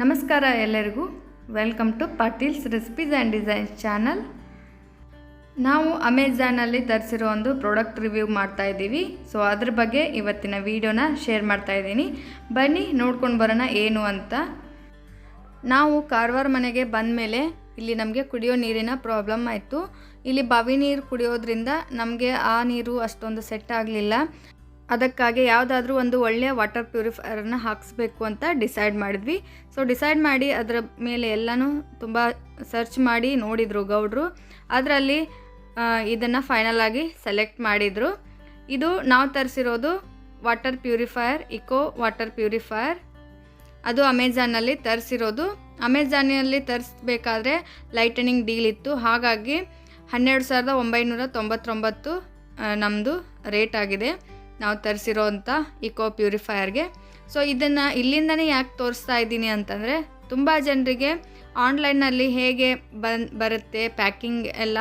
ನಮಸ್ಕಾರ ಎಲ್ಲರಿಗೂ. Welcome to Patil's recipes and designs channel ನಾವು ಅಮೆಝಾನಲ್ಲಿ ತರಿಸಿರೋ ಒಂದು ಪ್ರಾಡಕ್ಟ್ ರಿವ್ಯೂ ಮಾಡ್ತಾ ಇದ್ದೀವಿ. ಸೊ ಅದ್ರ ಬಗ್ಗೆ ಇವತ್ತಿನ ವಿಡಿಯೋನ ಶೇರ್ ಮಾಡ್ತಾ ಇದ್ದೀನಿ. ಬನ್ನಿ, ನೋಡ್ಕೊಂಡು ಬರೋಣ ಏನು ಅಂತ. ನಾವು ಕಾರವಾರ ಮನೆಗೆ ಬಂದ ಮೇಲೆ ಇಲ್ಲಿ ನಮಗೆ ಕುಡಿಯೋ ನೀರಿನ ಪ್ರಾಬ್ಲಮ್ ಆಯಿತು. ಇಲ್ಲಿ ಬಾವಿ ನೀರು ಕುಡಿಯೋದ್ರಿಂದ ನಮಗೆ ಆ ನೀರು ಅಷ್ಟೊಂದು ಸೆಟ್ ಆಗಲಿಲ್ಲ. ಅದಕ್ಕಾಗಿ ಯಾವುದಾದ್ರೂ ಒಂದು ಒಳ್ಳೆಯ ವಾಟರ್ ಪ್ಯೂರಿಫೈಯರನ್ನ ಹಾಕಿಸ್ಬೇಕು ಅಂತ ಡಿಸೈಡ್ ಮಾಡಿದ್ವಿ. ಸೊ ಡಿಸೈಡ್ ಮಾಡಿ ಅದರ ಮೇಲೆ ಎಲ್ಲನೂ ತುಂಬ ಸರ್ಚ್ ಮಾಡಿ ನೋಡಿದರು ಗೌಡ್ರು. ಅದರಲ್ಲಿ ಇದನ್ನು ಫೈನಲ್ ಆಗಿ ಸೆಲೆಕ್ಟ್ ಮಾಡಿದರು. ಇದು ನಾವು ತರಿಸಿರೋದು water purifier, eco water purifier. ಅದು ಅಮೆಝಾನಲ್ಲಿ ತರಿಸಿರೋದು. ಅಮೆಝಾನಲ್ಲಿ ತರಿಸ್ಬೇಕಾದ್ರೆ ಲೈಟನಿಂಗ್ ಡೀಲ್ ಇತ್ತು. ಹಾಗಾಗಿ ಹನ್ನೆರಡು ಸಾವಿರದ ಒಂಬೈನೂರ ತೊಂಬತ್ತೊಂಬತ್ತು ನಮ್ಮದು ರೇಟ್ ಆಗಿದೆ. ನಾವು ತರಿಸಿರೋಂಥ ಇಕೋ ಪ್ಯೂರಿಫೈಯರ್ಗೆ. ಸೊ ಇದನ್ನು ಇಲ್ಲಿಂದನೇ ಯಾಕೆ ತೋರಿಸ್ತಾ ಇದ್ದೀನಿ ಅಂತಂದರೆ, ತುಂಬ ಜನರಿಗೆ ಆನ್ಲೈನಲ್ಲಿ ಹೇಗೆ ಬನ್, ಬರುತ್ತೆ, ಪ್ಯಾಕಿಂಗ್ ಎಲ್ಲ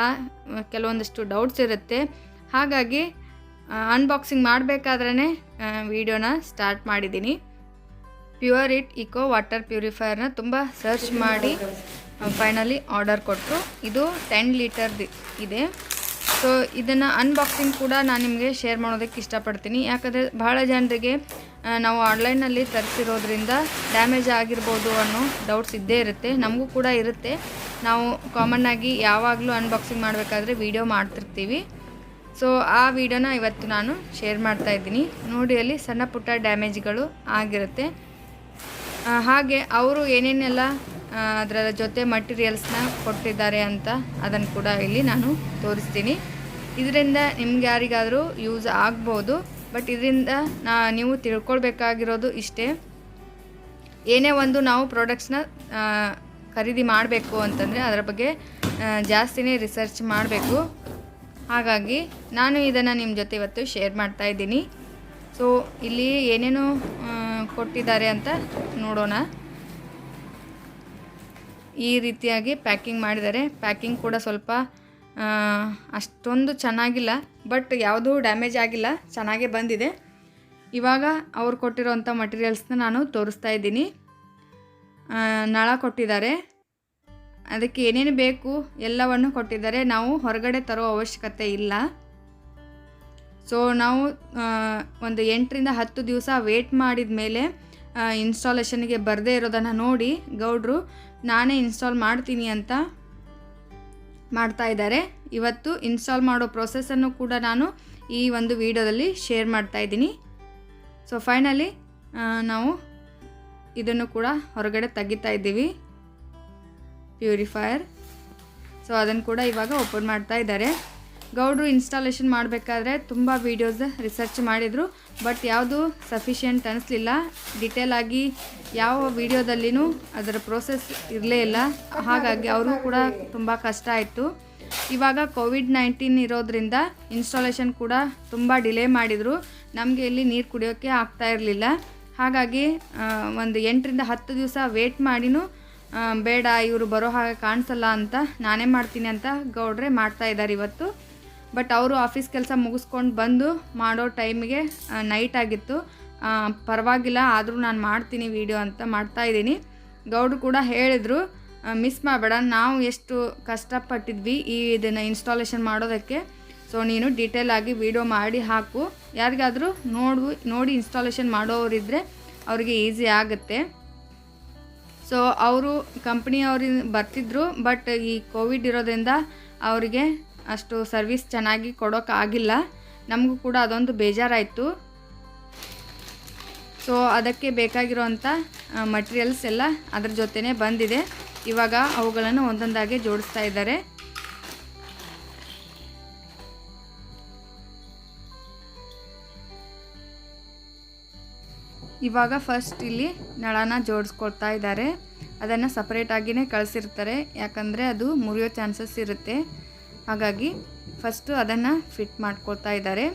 ಕೆಲವೊಂದಷ್ಟು ಡೌಟ್ಸ್ ಇರುತ್ತೆ. ಹಾಗಾಗಿ ಅನ್ಬಾಕ್ಸಿಂಗ್ ಮಾಡಬೇಕಾದ್ರೇ ವಿಡಿಯೋನ ಸ್ಟಾರ್ಟ್ ಮಾಡಿದ್ದೀನಿ. ಪ್ಯೂರ್ ಇಟ್ ಇಕೋ ವಾಟರ್ ಪ್ಯೂರಿಫೈಯರ್ನ ತುಂಬ ಸರ್ಚ್ ಮಾಡಿ ಫೈನಲಿ ಆರ್ಡರ್ ಕೊಟ್ಟರು ಇದು ಟೆನ್ ಲೀಟರ್ದು ಇದೆ. ಸೊ ಇದನ್ನು ಅನ್ಬಾಕ್ಸಿಂಗ್ ಕೂಡ ನಾನು ನಿಮಗೆ ಶೇರ್ ಮಾಡೋದಕ್ಕೆ ಇಷ್ಟಪಡ್ತೀನಿ. ಯಾಕಂದರೆ ಬಹಳ ಜನರಿಗೆ ನಾವು ಆನ್ಲೈನಲ್ಲಿ ತರಿಸಿರೋದ್ರಿಂದ ಡ್ಯಾಮೇಜ್ ಆಗಿರ್ಬೋದು ಅನ್ನೋ ಡೌಟ್ಸ್ ಇದ್ದೇ ಇರುತ್ತೆ. ನಮಗೂ ಕೂಡ ಇರುತ್ತೆ. ನಾವು ಕಾಮನ್ನಾಗಿ ಯಾವಾಗಲೂ ಅನ್ಬಾಕ್ಸಿಂಗ್ ಮಾಡಬೇಕಾದ್ರೆ ವೀಡಿಯೋ ಮಾಡ್ತಿರ್ತೀವಿ. ಸೊ ಆ ವಿಡಿಯೋನ ಇವತ್ತು ನಾನು ಶೇರ್ ಮಾಡ್ತಾ ಇದ್ದೀನಿ. ನೋಡಿ ಅಲ್ಲಿ ಸಣ್ಣ ಪುಟ್ಟ ಡ್ಯಾಮೇಜ್ಗಳು ಆಗಿರುತ್ತೆ. ಹಾಗೆ ಅವರು ಏನೇನೆಲ್ಲ ಅದರ ಜೊತೆ ಮಟೀರಿಯಲ್ಸ್ನ ಕೊಟ್ಟಿದ್ದಾರೆ ಅಂತ ಅದನ್ನು ಕೂಡ ಇಲ್ಲಿ ನಾನು ತೋರಿಸ್ತೀನಿ. ಇದರಿಂದ ನಿಮ್ಗೆ ಯಾರಿಗಾದರೂ ಯೂಸ್ ಆಗ್ಬೋದು, ಬಟ್ ಇದರಿಂದ ನಾ, ನೀವು ತಿಳ್ಕೊಳ್ಬೇಕಾಗಿರೋದು ಇಷ್ಟೇ. ಏನೇ ಒಂದು ನಾವು ಪ್ರಾಡಕ್ಟ್ಸ್ನ ಖರೀದಿ ಮಾಡಬೇಕು ಅಂತಂದರೆ ಅದರ ಬಗ್ಗೆ ಜಾಸ್ತಿನೇ ರಿಸರ್ಚ್ ಮಾಡಬೇಕು. ಹಾಗಾಗಿ ನಾನು ಇದನ್ನು ನಿಮ್ಮ ಜೊತೆ ಇವತ್ತು ಶೇರ್ ಮಾಡ್ತಾ ಇದ್ದೀನಿ. ಸೊ ಇಲ್ಲಿ ಏನೇನು ಕೊಟ್ಟಿದ್ದಾರೆ ಅಂತ ನೋಡೋಣ. ಈ ರೀತಿಯಾಗಿ ಪ್ಯಾಕಿಂಗ್ ಮಾಡಿದ್ದಾರೆ. ಪ್ಯಾಕಿಂಗ್ ಕೂಡ ಸ್ವಲ್ಪ ಅಷ್ಟೊಂದು ಚೆನ್ನಾಗಿಲ್ಲ ಬಟ್ ಯಾವುದೂ ಡ್ಯಾಮೇಜ್ ಆಗಿಲ್ಲ, ಚೆನ್ನಾಗೇ ಬಂದಿದೆ. ಇವಾಗ ಅವ್ರು ಕೊಟ್ಟಿರೋಂಥ ಮಟೀರಿಯಲ್ಸ್ನ ನಾನು ತೋರಿಸ್ತಾ ಇದ್ದೀನಿ. ನಳ ಕೊಟ್ಟಿದ್ದಾರೆ. ಅದಕ್ಕೆ ಏನೇನು ಬೇಕು ಎಲ್ಲವನ್ನು ಕೊಟ್ಟಿದ್ದಾರೆ. ನಾವು ಹೊರಗಡೆ ತರೋ ಅವಶ್ಯಕತೆ ಇಲ್ಲ. ಸೊ ನಾವು ಒಂದು ಎಂಟರಿಂದ ಹತ್ತು ದಿವಸ ವೇಟ್ ಮಾಡಿದ ಮೇಲೆ ಇನ್ಸ್ಟಾಲೇಷನ್ಗೆ ಬರದೇ ಇರೋದನ್ನು ನೋಡಿ ಗೌಡ್ರು, ನಾನೇ ಇನ್ಸ್ಟಾಲ್ ಮಾಡ್ತೀನಿ ಅಂತ ಮಾಡ್ತಾ ಇದ್ದಾರೆ. ಇವತ್ತು ಇನ್ಸ್ಟಾಲ್ ಮಾಡೋ ಪ್ರೊಸೆಸನ್ನು ಕೂಡ ನಾನು ಈ ಒಂದು ವಿಡಿಯೋದಲ್ಲಿ ಶೇರ್ ಮಾಡ್ತಾ ಇದ್ದೀನಿ. ಸೊ ಫೈನಲಿ ನಾವು ಇದನ್ನು ಕೂಡ ಹೊರಗಡೆ ತೆಗಿತಾ ಇದ್ದೀವಿ. ಪ್ಯೂರಿಫೈಯರ್ ಸೊ ಅದನ್ನು ಕೂಡ ಇವಾಗ ಓಪನ್ ಮಾಡ್ತಾ ಇದ್ದಾರೆ. ಗೌಡ್ರು ಇನ್ಸ್ಟಾಲೇಷನ್ ಮಾಡಬೇಕಾದ್ರೆ ತುಂಬ ವೀಡಿಯೋಸ್ ರಿಸರ್ಚ್ ಮಾಡಿದರು ಬಟ್ ಯಾವುದು ಸಫಿಷಿಯೆಂಟ್ ಅನಿಸ್ಲಿಲ್ಲ. ಡಿಟೇಲ್ ಆಗಿ ಯಾವ ವೀಡಿಯೋದಲ್ಲಿನೂ ಅದರ ಪ್ರೋಸೆಸ್ ಇರಲೇ ಇಲ್ಲ. ಹಾಗಾಗಿ ಅವರು ಕೂಡ ತುಂಬ ಕಷ್ಟ ಆಯಿತು. ಇವಾಗ ಕೋವಿಡ್ ನೈನ್ಟೀನ್ ಇರೋದ್ರಿಂದ ಇನ್ಸ್ಟಾಲೇಷನ್ ಕೂಡ ತುಂಬ ಡಿಲೇ ಮಾಡಿದರು. ನಮಗೆ ಇಲ್ಲಿ ನೀರು ಕುಡಿಯೋಕ್ಕೆ ಆಗ್ತಾ ಇರಲಿಲ್ಲ. ಹಾಗಾಗಿ ಒಂದು ಎಂಟರಿಂದ ಹತ್ತು ದಿವಸ ವೇಟ್ ಮಾಡಿನೂ ಬೇಡ ಇವರು ಬರೋ ಹಾಗೆ ಕಾಣಿಸಲ್ಲ ಅಂತ ನಾನೇ ಮಾಡ್ತೀನಿ ಅಂತ ಗೌಡ್ರೆ ಮಾಡ್ತಾ ಇದ್ದಾರೆ ಇವತ್ತು. ಬಟ್ ಅವರು ಆಫೀಸ್ ಕೆಲಸ ಮುಗಿಸ್ಕೊಂಡು ಬಂದು ಮಾಡೋ ಟೈಮಿಗೆ ನೈಟ್ ಆಗಿತ್ತು. ಪರವಾಗಿಲ್ಲ, ಆದರೂ ನಾನು ಮಾಡ್ತೀನಿ ವಿಡಿಯೋ ಅಂತ ಮಾಡ್ತಾ ಇದ್ದೀನಿ. ಗೌಡ್ರು ಕೂಡ ಹೇಳಿದರು ಮಿಸ್ ಮಾಡಬೇಡ, ನಾವು ಎಷ್ಟು ಕಷ್ಟಪಟ್ಟಿದ್ವಿ ಈ ಇದನ್ನು ಇನ್ಸ್ಟಾಲೇಷನ್ ಮಾಡೋದಕ್ಕೆ. ಸೊ ನೀನು ಡೀಟೇಲ್ ಆಗಿ ವಿಡಿಯೋ ಮಾಡಿ ಹಾಕು. ಯಾರಿಗಾದರೂ ನೋಡು, ನೋಡಿ ಇನ್ಸ್ಟಾಲೇಷನ್ ಮಾಡೋರಿದ್ದರೆ ಅವರಿಗೆ ಈಸಿ ಆಗುತ್ತೆ. ಸೊ ಅವರು ಕಂಪ್ನಿಯವ್ರ ಬರ್ತಿದ್ರು ಬಟ್ ಈ ಕೋವಿಡ್ ಇರೋದ್ರಿಂದ ಅವರಿಗೆ ಅಷ್ಟು ಸರ್ವಿಸ್ ಚೆನ್ನಾಗಿ ಕೊಡೋಕ್ಕಾಗಿಲ್ಲ ನಮಗೂ ಕೂಡ ಅದೊಂದು ಬೇಜಾರಾಯಿತು. ಸೊ ಅದಕ್ಕೆ ಬೇಕಾಗಿರೋವಂಥ ಮಟೀರಿಯಲ್ಸ್ ಎಲ್ಲ ಅದ್ರ ಜೊತೆನೇ ಬಂದಿದೆ. ಇವಾಗ ಅವುಗಳನ್ನು ಒಂದೊಂದಾಗಿ ಜೋಡಿಸ್ತಾ ಇದ್ದಾರೆ. ಇವಾಗ ಫಸ್ಟ್ ಇಲ್ಲಿ ನಳನ ಜೋಡಿಸ್ಕೊಳ್ತಾ ಇದ್ದಾರೆ. ಅದನ್ನು ಸಪ್ರೇಟಾಗಿಯೇ ಕಳಿಸಿರ್ತಾರೆ. ಯಾಕಂದರೆ ಅದು ಮುರಿಯೋ ಚಾನ್ಸಸ್ ಇರುತ್ತೆ. ಹಾಗಾಗಿ ಫಸ್ಟು ಅದನ್ನು ಫಿಟ್ ಮಾಡ್ಕೊಳ್ತಾ ಇದ್ದಾರೆ.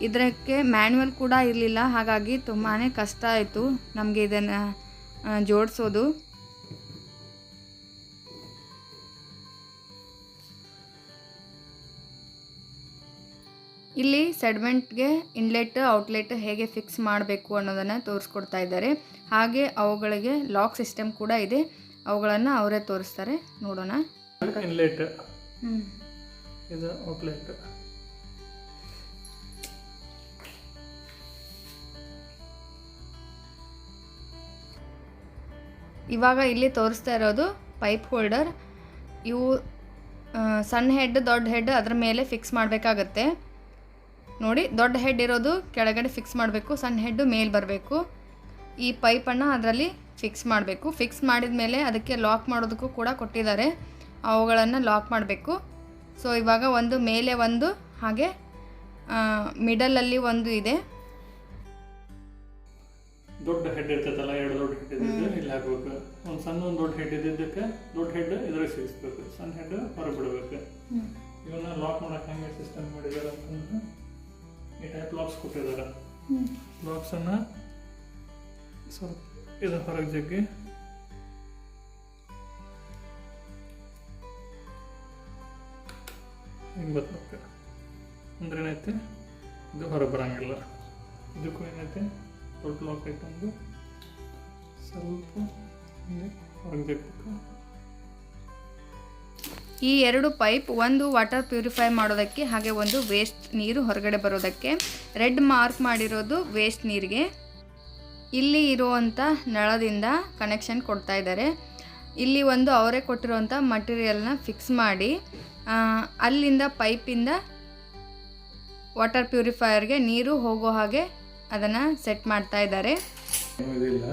ಇದಕ್ಕೆ ಮ್ಯಾನ್ಯುವಲ್ ಕೂಡ ಇರಲಿಲ್ಲ ಹಾಗಾಗಿ ತುಂಬಾ ಕಷ್ಟ ಆಯಿತು ನಮಗೆ ಇದನ್ನು ಜೋಡಿಸೋದು. ಇಲ್ಲಿ ಸೆಡ್ಮೆಂಟ್ಗೆ ಇನ್ಲೆಟ್ ಔಟ್ಲೆಟ್ ಹೇಗೆ ಫಿಕ್ಸ್ ಮಾಡಬೇಕು ಅನ್ನೋದನ್ನು ತೋರಿಸ್ಕೊಡ್ತಾ ಇದ್ದಾರೆ. ಹಾಗೆ ಅವುಗಳಿಗೆ ಲಾಕ್ ಸಿಸ್ಟಮ್ ಕೂಡ ಇದೆ. ಅವುಗಳನ್ನು ಅವರೇ ತೋರಿಸ್ತಾರೆ ನೋಡೋಣ. ಇನ್ಲೆಟ್ ಹ್ಞೂ ಇದು ಒಕ್ಲೆಟ್ ಇವಾಗ ಇಲ್ಲಿ ತೋರಿಸ್ತಾ ಇರೋದು ಪೈಪ್ ಹೋಲ್ಡರ್ ಇವು ಸಣ್ಣ ಹೆಡ್ ದೊಡ್ಡ ಹೆಡ್ ಅದರ ಮೇಲೆ ಫಿಕ್ಸ್ ಮಾಡಬೇಕಾಗತ್ತೆ. ನೋಡಿ, ದೊಡ್ಡ ಹೆಡ್ ಇರೋದು ಕೆಳಗಡೆ ಫಿಕ್ಸ್ ಮಾಡಬೇಕು, ಸಣ್ಣ ಹೆಡ್ಡು ಮೇಲೆ ಬರಬೇಕು. ಈ ಪೈಪನ್ನು ಅದರಲ್ಲಿ ಫಿಕ್ಸ್ ಮಾಡಬೇಕು. ಫಿಕ್ಸ್ ಮಾಡಿದ ಮೇಲೆ ಅದಕ್ಕೆ ಲಾಕ್ ಮಾಡೋದಕ್ಕೂ ಕೂಡ ಕೊಟ್ಟಿದ್ದಾರೆ. ಅವುಗಳನ್ನು ಲಾಕ್ ಮಾಡಬೇಕು. ಸೊ ಇವಾಗ ಒಂದು ಮೇಲೆ ಒಂದು ಹಾಗೆ ಮಿಡಲಲ್ಲಿ ಒಂದು ಇದೆ. ದೊಡ್ಡ ಹೆಡ್ ಇರ್ತೈತಲ್ಲ ಎರಡು ದೊಡ್ಡ ಹೆಡ್ ಇದ್ದಿದ್ದು ಇಲ್ಲಿ ಹಾಕ್ಬೇಕು. ಒಂದು ಸಣ್ಣ ಒಂದು ದೊಡ್ಡ ಹೆಡ್ ಇದ್ದಿದ್ದಕ್ಕೆ ದೊಡ್ಡ ಹೆಡ್ ಇದ್ರಾಗ ಸಿಗಿಸ್ಬೇಕು ಸಣ್ಣ ಹೆಡ್ ಹೊರಗೆ ಬಿಡಬೇಕು ಇವನ್ನ ಲಾಕ್ ಮಾಡಕ್ಕೆ ಹೆಂಗೆ ಸಿಸ್ಟಮ್ ಮಾಡಿದಾರೆ ಅಂತಂದ್ರೆ ಈ ಟೈಪ್ ಲಾಕ್ಸ್ ಕೊಟ್ಟಿದ್ದಾರೆ. ಲಾಕ್ಸನ್ನು ಸ್ವಲ್ಪ ಇದು ಹೊರಗೆ ಜಗ್ಗಿ. ಬರ್ಬೇಕು. ಅಂದ್ರೆ ಏನೈತೆ? ಇದು ಹೊರಗೆ ಬರಂಗಿಲ್ಲ. ಇದಕ್ಕೂ ಏನೈತೆ? ದೊಡ್ಡ ಲಾಕ್ ಐತಂದು ಸ್ವಲ್ಪ ಹೊರಗೆ ಈ ಎರಡು ಪೈಪ್ ಒಂದು ವಾಟರ್ ಪ್ಯೂರಿಫೈ ಮಾಡೋದಕ್ಕೆ ಹಾಗೆ ಒಂದು ವೇಸ್ಟ್ ನೀರು ಹೊರಗಡೆ ಬರೋದಕ್ಕೆ. ರೆಡ್ ಮಾರ್ಕ್ ಮಾಡಿರೋದು ವೇಸ್ಟ್ ನೀರಿಗೆ. ಇಲ್ಲಿ ಇರುವಂಥ ನಳದಿಂದ ಕನೆಕ್ಷನ್ ಕೊಡ್ತಾ ಇದ್ದಾರೆ. ಇಲ್ಲಿ ಒಂದು ಅವರೇ ಕೊಟ್ಟಿರುವಂಥ ಮಟೀರಿಯಲ್ನ ಫಿಕ್ಸ್ ಮಾಡಿ ಅಲ್ಲಿಂದ ಪೈಪಿಂದ ವಾಟರ್ ಪ್ಯೂರಿಫೈಯರ್ಗೆ ನೀರು ಹೋಗೋ ಹಾಗೆ ಅದನ್ನು ಸೆಟ್ ಮಾಡ್ತಾ ಇದ್ದಾರೆ. ಏನೂ ಇದಿಲ್ಲ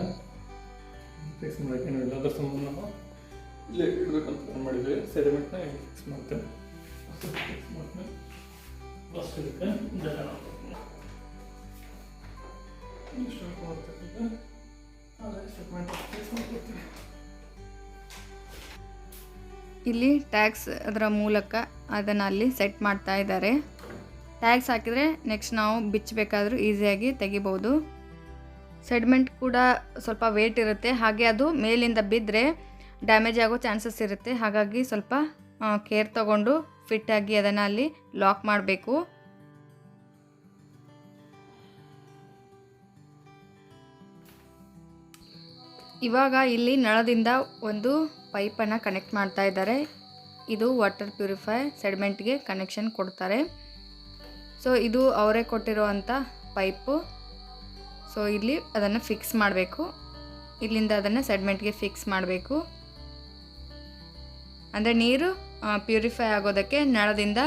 ಇಲ್ಲಿ ಟ್ಯಾಕ್ಸ್ ಅದರ ಮೂಲಕ ಅದನ್ನು ಅಲ್ಲಿ ಸೆಟ್ ಮಾಡ್ತಾ ಇದ್ದಾರೆ. ಟ್ಯಾಕ್ಸ್ ಹಾಕಿದರೆ ನೆಕ್ಸ್ಟ್ ನಾವು ಬಿಚ್ಚಬೇಕಾದ್ರೂ ಈಸಿಯಾಗಿ ತೆಗಿಬೋದು. ಸೆಡ್ಮೆಂಟ್ ಕೂಡ ಸ್ವಲ್ಪ ವೇಟ್ ಇರುತ್ತೆ. ಹಾಗೆ ಅದು ಮೇಲಿಂದ ಬಿದ್ದರೆ ಡ್ಯಾಮೇಜ್ ಆಗೋ ಚಾನ್ಸಸ್ ಇರುತ್ತೆ. ಹಾಗಾಗಿ ಸ್ವಲ್ಪ ಕೇರ್ ತಗೊಂಡು ಫಿಟ್ಟಾಗಿ ಅದನ್ನು ಅಲ್ಲಿ ಲಾಕ್ ಮಾಡಬೇಕು. ಇವಾಗ ಇಲ್ಲಿ ನಳದಿಂದ ಒಂದು ಪೈಪನ್ನು ಕನೆಕ್ಟ್ ಮಾಡ್ತಾ ಇದ್ದಾರೆ. ಇದು ವಾಟರ್ ಪ್ಯೂರಿಫೈ ಸೆಡ್ಮೆಂಟ್ಗೆ ಕನೆಕ್ಷನ್ ಕೊಡ್ತಾರೆ. ಸೊ, ಇದು ಅವರೇ ಕೊಟ್ಟಿರುವಂಥ ಪೈಪು. ಸೊ, ಇಲ್ಲಿ ಅದನ್ನು ಫಿಕ್ಸ್ ಮಾಡಬೇಕು. ಇಲ್ಲಿಂದ ಅದನ್ನು ಸೆಡ್ಮೆಂಟ್ಗೆ ಫಿಕ್ಸ್ ಮಾಡಬೇಕು. ಅಂದರೆ ನೀರು ಪ್ಯೂರಿಫೈ ಆಗೋದಕ್ಕೆ ನಳದಿಂದ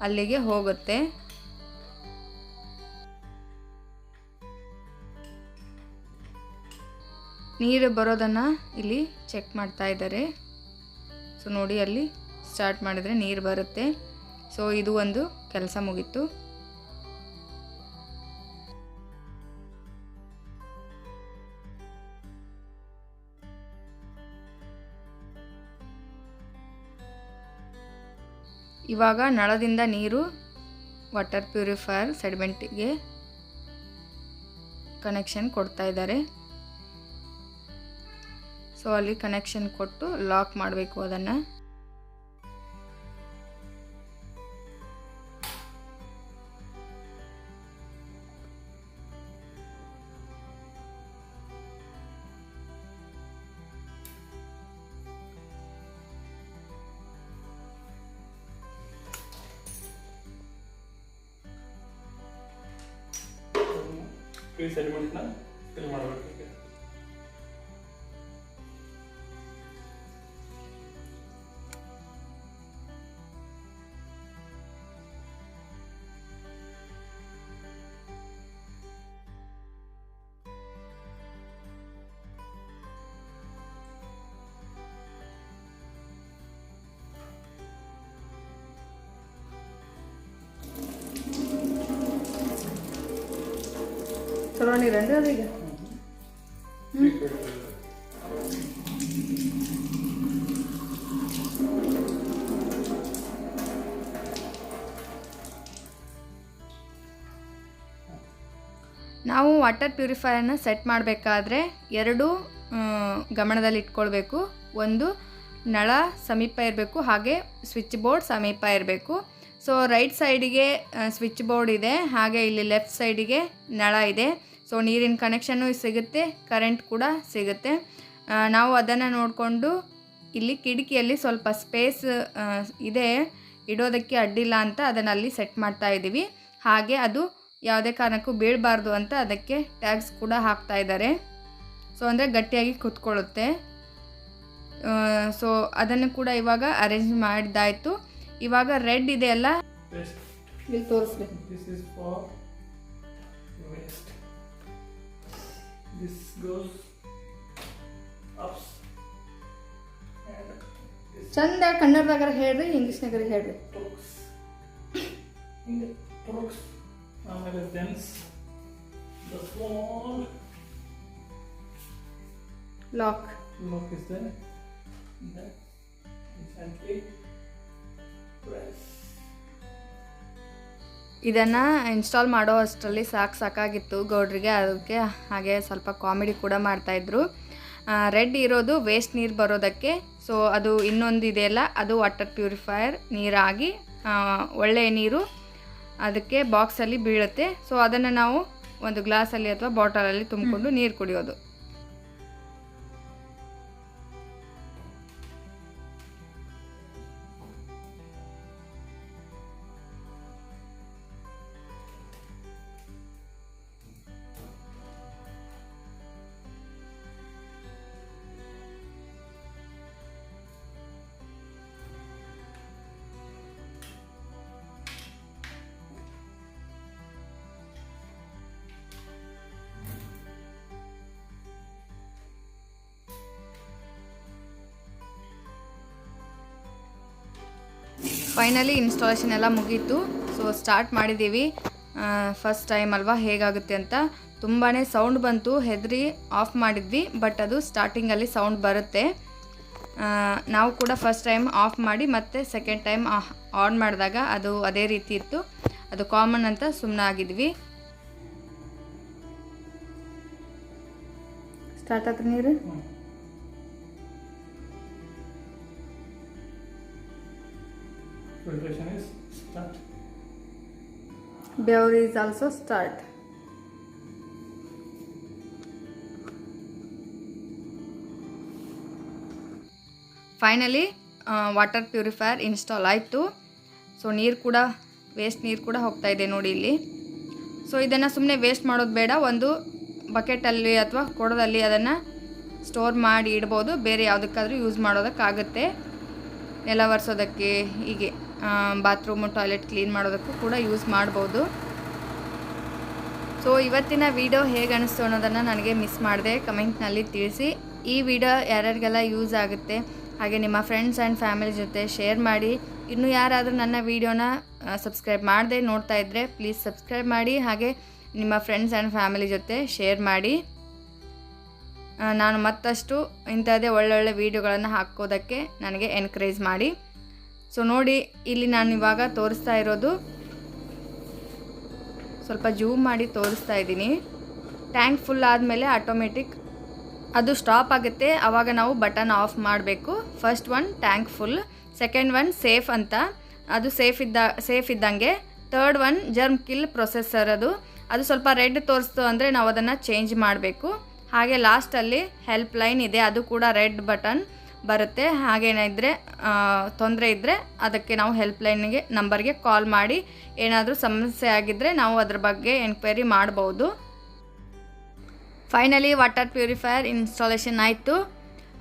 ಅಲ್ಲಿಗೆ ಹೋಗುತ್ತೆ. ನೀರು ಬರೋದನ್ನು ಇಲ್ಲಿ ಚೆಕ್ ಮಾಡ್ತಾ ಇದ್ದಾರೆ. ಸೊ ನೋಡಿ ಅಲ್ಲಿ ಸ್ಟಾರ್ಟ್ ಮಾಡಿದರೆ ನೀರು ಬರುತ್ತೆ. ಸೊ ಇದು ಒಂದು ಕೆಲಸ ಮುಗೀತು. ಇವಾಗ ನಳದಿಂದ ನೀರು ವಾಟರ್ ಪ್ಯೂರಿಫೈಯರ್ ಸೆಡಿಮೆಂಟಿಗೆ ಕನೆಕ್ಷನ್ ಕೊಡ್ತಾ ಇದ್ದಾರೆ. ಸೊ ಅಲ್ಲಿ ಕನೆಕ್ಷನ್ ಕೊಟ್ಟು ಲಾಕ್ ಮಾಡಬೇಕು ಅದನ್ನು. ಈ ಸೆಡಿಮೆಂಟ್ನ ಫಿಲ್ ಮಾಡಬೇಕು. ಚಲೋ ಅದೀಗ? ನಾವು ವಾಟರ್ ಪ್ಯೂರಿಫೈಯರ್ನ ಸೆಟ್ ಮಾಡಬೇಕಾದ್ರೆ ಎರಡು ಗಮನದಲ್ಲಿ ಇಟ್ಕೊಳ್ಬೇಕು. ಒಂದು ನಳ ಸಮೀಪ ಇರಬೇಕು, ಹಾಗೆ ಸ್ವಿಚ್ ಬೋರ್ಡ್ ಸಮೀಪ ಇರಬೇಕು. ಸೊ ರೈಟ್ ಸೈಡಿಗೆ ಸ್ವಿಚ್ ಬೋರ್ಡ್ ಇದೆ. ಹಾಗೆ ಇಲ್ಲಿ ಲೆಫ್ಟ್ ಸೈಡಿಗೆ ನಳ ಇದೆ. ಸೊ ನೀರಿನ ಕನೆಕ್ಷನ್ನು ಸಿಗುತ್ತೆ ಕರೆಂಟ್ ಕೂಡ ಸಿಗುತ್ತೆ. ನಾವು ಅದನ್ನು ನೋಡಿಕೊಂಡು ಇಲ್ಲಿ ಕಿಟಕಿಯಲ್ಲಿ ಸ್ವಲ್ಪ ಸ್ಪೇಸ್ ಇದೆ. ಇಡೋದಕ್ಕೆ ಅಡ್ಡಿಲ್ಲ ಅಂತ ಅದನ್ನು ಅಲ್ಲಿ ಸೆಟ್ ಮಾಡ್ತಾ ಇದ್ದೀವಿ. ಹಾಗೆ ಅದು ಯಾವುದೇ ಕಾರಣಕ್ಕೂ ಬೀಳಬಾರ್ದು ಅಂತ ಅದಕ್ಕೆ ಟ್ಯಾಗ್ಸ್ ಕೂಡ ಹಾಕ್ತಾ ಇದ್ದಾರೆ. ಸೊ ಅಂದರೆ ಗಟ್ಟಿಯಾಗಿ ಕೂತ್ಕೊಳ್ಳುತ್ತೆ. ಸೊ ಅದನ್ನು ಕೂಡ ಇವಾಗ ಅರೇಂಜ್ ಮಾಡಿದ್ದಾಯಿತು. ಇವಾಗ ರೆಡ್ ಇದೆ ಅಲ್ಲ ಇಲ್ಲಿ ತೋರಿಸ್ಬೇಕು This is for waste. This goes ups ಚಂದ ಕನ್ನಡದಾಗ ಹೇಳ್ರಿ ಇಂಗ್ಲೀಷ್ನಾಗ ಹೇಳ್ರಿ. ಹಿಂಗೆ. ಆಮೇಲೆ then's lock lock is there. That gently press. ಇದನ್ನು ಇನ್ಸ್ಟಾಲ್ ಮಾಡೋ ಅಷ್ಟರಲ್ಲಿ ಸಾಕು ಸಾಕಾಗಿತ್ತು. ಗೌಡ್ರಿಗೆ ಅದಕ್ಕೆ ಹಾಗೆ ಸ್ವಲ್ಪ ಕಾಮಿಡಿ ಕೂಡ ಮಾಡ್ತಾಯಿದ್ರು ರೆಡ್ ಇರೋದು ವೇಸ್ಟ್ ನೀರು ಬರೋದಕ್ಕೆ. ಸೊ ಅದು ಇನ್ನೊಂದು ಇದೆಯಲ್ಲ ಅದು ವಾಟರ್ ಪ್ಯೂರಿಫೈಯರ್ ನೀರಾಗಿ ಒಳ್ಳೆಯ ನೀರು ಅದಕ್ಕೆ ಬಾಕ್ಸಲ್ಲಿ ಬೀಳುತ್ತೆ. ಸೊ ಅದನ್ನು ನಾವು ಒಂದು ಗ್ಲಾಸಲ್ಲಿ ಅಥವಾ ಬಾಟಲಲ್ಲಿ ತುಂಬಿಕೊಂಡು ನೀರು ಕುಡಿಯೋದು. ಫೈನಲಿ ಇನ್ಸ್ಟಾಲೇಷನ್ ಎಲ್ಲ ಮುಗೀತು. ಸೊ ಸ್ಟಾರ್ಟ್ ಮಾಡಿದ್ದೀವಿ. ಫಸ್ಟ್ ಟೈಮ್ ಅಲ್ವಾ? ಹೇಗಾಗುತ್ತೆ ಅಂತ? ತುಂಬಾ ಸೌಂಡ್ ಬಂತು. ಹೆದರಿ ಆಫ್ ಮಾಡಿದ್ವಿ ಬಟ್ ಅದು ಸ್ಟಾರ್ಟಿಂಗಲ್ಲಿ ಸೌಂಡ್ ಬರುತ್ತೆ. ನಾವು ಕೂಡ ಫಸ್ಟ್ ಟೈಮ್ ಆಫ್ ಮಾಡಿ, ಮತ್ತೆ ಸೆಕೆಂಡ್ ಟೈಮ್ ಆನ್ ಮಾಡಿದಾಗ ಅದು ಅದೇ ರೀತಿ ಇತ್ತು. ಅದು ಕಾಮನ್ ಅಂತ ಸುಮ್ಮನೆ ಆಗಿದ್ವಿ. ಸ್ಟಾರ್ಟ್ ಆಯ್ತು ನೀರು? Filtration is start. ಬೆವರ್ is also start finally water purifier install ಆಯಿತು. ಸೊ ನೀರು ಕೂಡ ವೇಸ್ಟ್ ನೀರು ಕೂಡ ಹೋಗ್ತಾ ಇದೆ ನೋಡಿ ಇಲ್ಲಿ. ಸೊ ಇದನ್ನು ಸುಮ್ಮನೆ ವೇಸ್ಟ್ ಮಾಡೋದು ಬೇಡ. ಒಂದು ಬಕೆಟಲ್ಲಿ ಅಥವಾ ಕೊಡದಲ್ಲಿ ಅದನ್ನು ಸ್ಟೋರ್ ಮಾಡಿ ಇಡ್ಬೋದು. ಬೇರೆ ಯಾವುದಕ್ಕಾದರೂ ಯೂಸ್ ಮಾಡೋದಕ್ಕಾಗುತ್ತೆ. ನೆಲ ಒರೆಸೋದಕ್ಕೆ ಹೀಗೆ. ಬಾತ್ರೂಮು ಟಾಯ್ಲೆಟ್ ಕ್ಲೀನ್ ಮಾಡೋದಕ್ಕೂ ಕೂಡ ಯೂಸ್ ಮಾಡ್ಬೋದು. ಸೊ ಇವತ್ತಿನ ವಿಡಿಯೋ ಹೇಗೆ ಅನಿಸ್ತು ಅನ್ನೋದನ್ನು ನನಗೆ ಮಿಸ್ ಮಾಡಿದೆ ಕಮೆಂಟ್ನಲ್ಲಿ ತಿಳಿಸಿ. ಈ ವಿಡಿಯೋ ಯಾರ್ಯಾರಿಗೆಲ್ಲ ಯೂಸ್ ಆಗುತ್ತೆ, ಹಾಗೆ ನಿಮ್ಮ ಫ್ರೆಂಡ್ಸ್ ಆ್ಯಂಡ್ ಫ್ಯಾಮಿಲಿ ಜೊತೆ ಶೇರ್ ಮಾಡಿ. ಇನ್ನು ಯಾರಾದರೂ ನನ್ನ ವಿಡಿಯೋನ ಸಬ್ಸ್ಕ್ರೈಬ್ ಮಾಡದೆ ನೋಡ್ತಾ ಇದ್ದರೆ ಪ್ಲೀಸ್ ಸಬ್ಸ್ಕ್ರೈಬ್ ಮಾಡಿ, ಹಾಗೆ ನಿಮ್ಮ ಫ್ರೆಂಡ್ಸ್ ಆ್ಯಂಡ್ ಫ್ಯಾಮಿಲಿ ಜೊತೆ ಶೇರ್ ಮಾಡಿ. ನಾನು ಮತ್ತಷ್ಟು ಇಂಥದ್ದೇ ಒಳ್ಳೊಳ್ಳೆ ವೀಡಿಯೋಗಳನ್ನು ಹಾಕೋದಕ್ಕೆ ನನಗೆ ಎನ್ಕರೇಜ್ ಮಾಡಿ. ಸೊ ನೋಡಿ, ಇಲ್ಲಿ ನಾನು ಇವಾಗ ತೋರಿಸ್ತಾ ಇರೋದು. ಸ್ವಲ್ಪ ಜೂಮ್ ಮಾಡಿ ತೋರಿಸ್ತಾ ಇದ್ದೀನಿ. ಟ್ಯಾಂಕ್ ಫುಲ್ ಆದಮೇಲೆ ಆಟೋಮೆಟಿಕ್ ಅದು ಸ್ಟಾಪ್ ಆಗುತ್ತೆ. ಆವಾಗ ನಾವು ಬಟನ್ ಆಫ್ ಮಾಡಬೇಕು. First one tank full second one safe ಅಂತ. ಅದು ಸೇಫ್ ಇದ್ದ ಸೇಫ್ ಇದ್ದಂಗೆ. Third one germ kill processor ಅದು. ಅದು ಸ್ವಲ್ಪ ರೆಡ್ ತೋರಿಸ್ತು ಅಂದರೆ ನಾವು ಅದನ್ನು ಚೇಂಜ್ ಮಾಡಬೇಕು. ಹಾಗೆ ಲಾಸ್ಟಲ್ಲಿ ಹೆಲ್ಪ್ ಲೈನ್ ಇದೆ. ಅದು ಕೂಡ ರೆಡ್ ಬಟನ್ ಬರುತ್ತೆ. ಹಾಗೇನಿದ್ರೆ ತೊಂದರೆ ಇದ್ದರೆ ಅದಕ್ಕೆ ನಾವು ಹೆಲ್ಪ್ ಲೈನ್ಗೆ ನಂಬರ್ಗೆ ಕಾಲ್ ಮಾಡಿ ಏನಾದರೂ ಸಮಸ್ಯೆ ಆಗಿದ್ದರೆ ನಾವು ಅದ್ರ ಬಗ್ಗೆ ಎನ್ಕ್ವೈರಿ ಮಾಡ್ಬೋದು. ಫೈನಲಿ ವಾಟರ್ ಪ್ಯೂರಿಫೈಯರ್ ಇನ್ಸ್ಟಾಲೇಷನ್ ಆಯಿತು.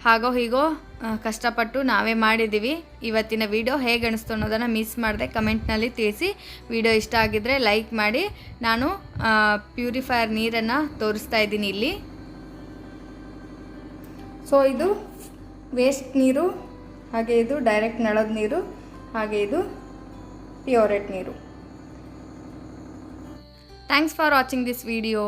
ಹಾಗೋ ಹೀಗೋ ಕಷ್ಟಪಟ್ಟು ನಾವೇ ಮಾಡಿದ್ದೀವಿ. ಇವತ್ತಿನ ವಿಡಿಯೋ ಹೇಗೆ ಅನಿಸ್ತು ಅನ್ನೋದನ್ನು ಮಿಸ್ ಮಾಡಿದೆ ಕಮೆಂಟ್ನಲ್ಲಿ ತಿಳಿಸಿ. ವಿಡಿಯೋ ಇಷ್ಟ ಆಗಿದ್ದರೆ ಲೈಕ್ ಮಾಡಿ. ನಾನು ಪ್ಯೂರಿಫೈಯರ್ ನೀರನ್ನು ತೋರಿಸ್ತಾ ಇದ್ದೀನಿ ಇಲ್ಲಿ. ಸೊ ಇದು ವೇಸ್ಟ್ ನೀರು, ಹಾಗೆ ಇದು ಡೈರೆಕ್ಟ್ ನಳದ ನೀರು, ಹಾಗೆ ಇದು ಪ್ಯೂರೆಟ್ ನೀರು. Thanks for watching this video